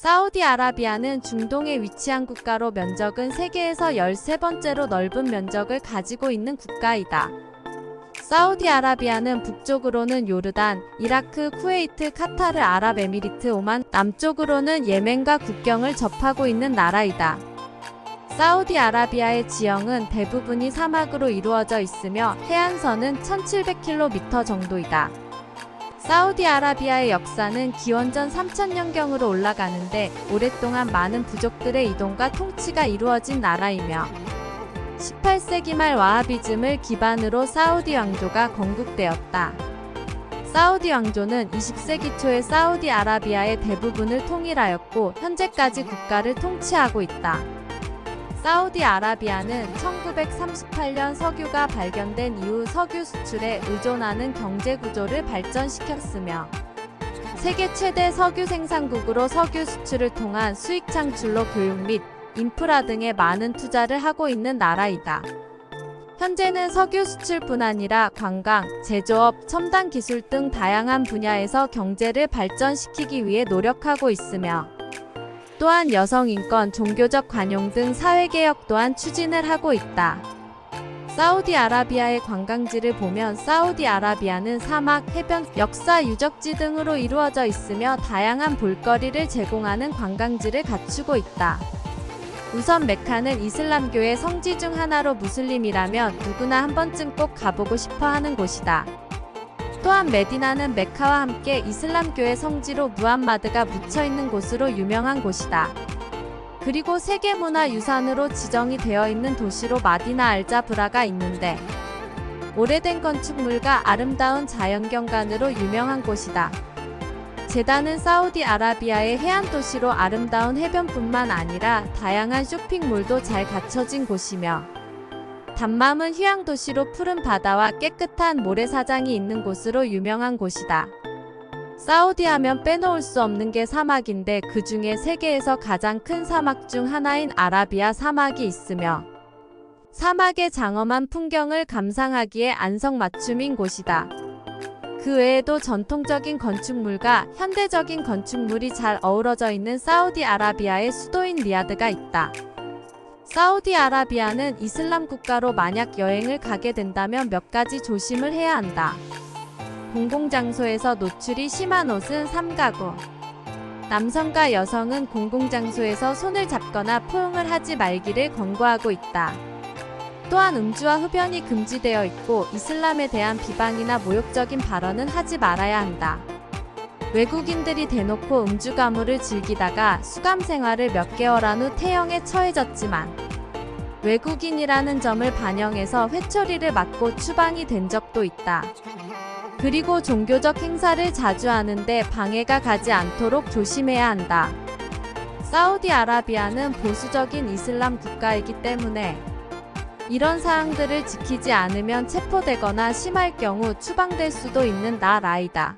사우디아라비아는 중동에 위치한 국가로 면적은 세계에서 13번째로 넓은 면적을 가지고 있는 국가이다. 사우디아라비아는 북쪽으로는 요르단, 이라크, 쿠웨이트, 카타르, 아랍에미리트, 오만, 남쪽으로는 예멘과 국경을 접하고 있는 나라이다. 사우디아라비아의 지형은 대부분이 사막으로 이루어져 있으며 해안선은 1700km 정도이다. 사우디아라비아의 역사는 기원전 3000년경으로 올라가는데 오랫동안 많은 부족들의 이동과 통치가 이루어진 나라이며 18세기 말 와하비즘을 기반으로 사우디 왕조가 건국되었다. 사우디 왕조는 20세기 초에 사우디아라비아의 대부분을 통일하였고 현재까지 국가를 통치하고 있다. 사우디아라비아는 1938년 석유가 발견된 이후 석유 수출에 의존하는 경제 구조를 발전시켰으며 세계 최대 석유 생산국으로 석유 수출을 통한 수익 창출로 교육 및 인프라 등에 많은 투자를 하고 있는 나라이다. 현재는 석유 수출뿐 아니라 관광, 제조업, 첨단 기술 등 다양한 분야에서 경제를 발전시키기 위해 노력하고 있으며 또한 여성 인권, 종교적 관용 등 사회개혁 또한 추진을 하고 있다. 사우디아라비아의 관광지를 보면 사우디아라비아는 사막, 해변, 역사 유적지 등으로 이루어져 있으며 다양한 볼거리를 제공하는 관광지를 갖추고 있다. 우선 메카는 이슬람교의 성지 중 하나로 무슬림이라면 누구나 한 번쯤 꼭 가보고 싶어 하는 곳이다. 또한 메디나는 메카와 함께 이슬람교의 성지로 무함마드가 묻혀 있는 곳으로 유명한 곳이다. 그리고 세계문화유산으로 지정이 되어 있는 도시로 마디나 알자브라가 있는데 오래된 건축물과 아름다운 자연경관으로 유명한 곳이다. 제단은 사우디아라비아의 해안 도시로 아름다운 해변뿐만 아니라 다양한 쇼핑몰도 잘 갖춰진 곳이며 담맘은 휴양 도시로 푸른 바다와 깨끗한 모래사장이 있는 곳으로 유명한 곳이다. 사우디 하면 빼놓을 수 없는 게 사막인데 그 중에 세계에서 가장 큰 사막 중 하나인 아라비아 사막이 있으며 사막의 장엄한 풍경을 감상하기에 안성맞춤인 곳이다. 그 외에도 전통적인 건축물과 현대적인 건축물이 잘 어우러져 있는 사우디아라비아의 수도인 리야드가 있다. 사우디아라비아는 이슬람 국가로 만약 여행을 가게 된다면 몇 가지 조심을 해야 한다. 공공장소에서 노출이 심한 옷은 삼가구. 남성과 여성은 공공장소에서 손을 잡거나 포용을 하지 말기를 권고하고 있다. 또한 음주와 흡연이 금지되어 있고 이슬람에 대한 비방이나 모욕적인 발언은 하지 말아야 한다. 외국인들이 대놓고 음주 가무를 즐기다가 수감 생활을 몇 개월 한 후 태형에 처해졌지만 외국인이라는 점을 반영해서 회초리를 맞고 추방이 된 적도 있다. 그리고 종교적 행사를 자주 하는데 방해가 가지 않도록 조심해야 한다. 사우디아라비아는 보수적인 이슬람 국가이기 때문에 이런 사항들을 지키지 않으면 체포되거나 심할 경우 추방될 수도 있는 나라이다.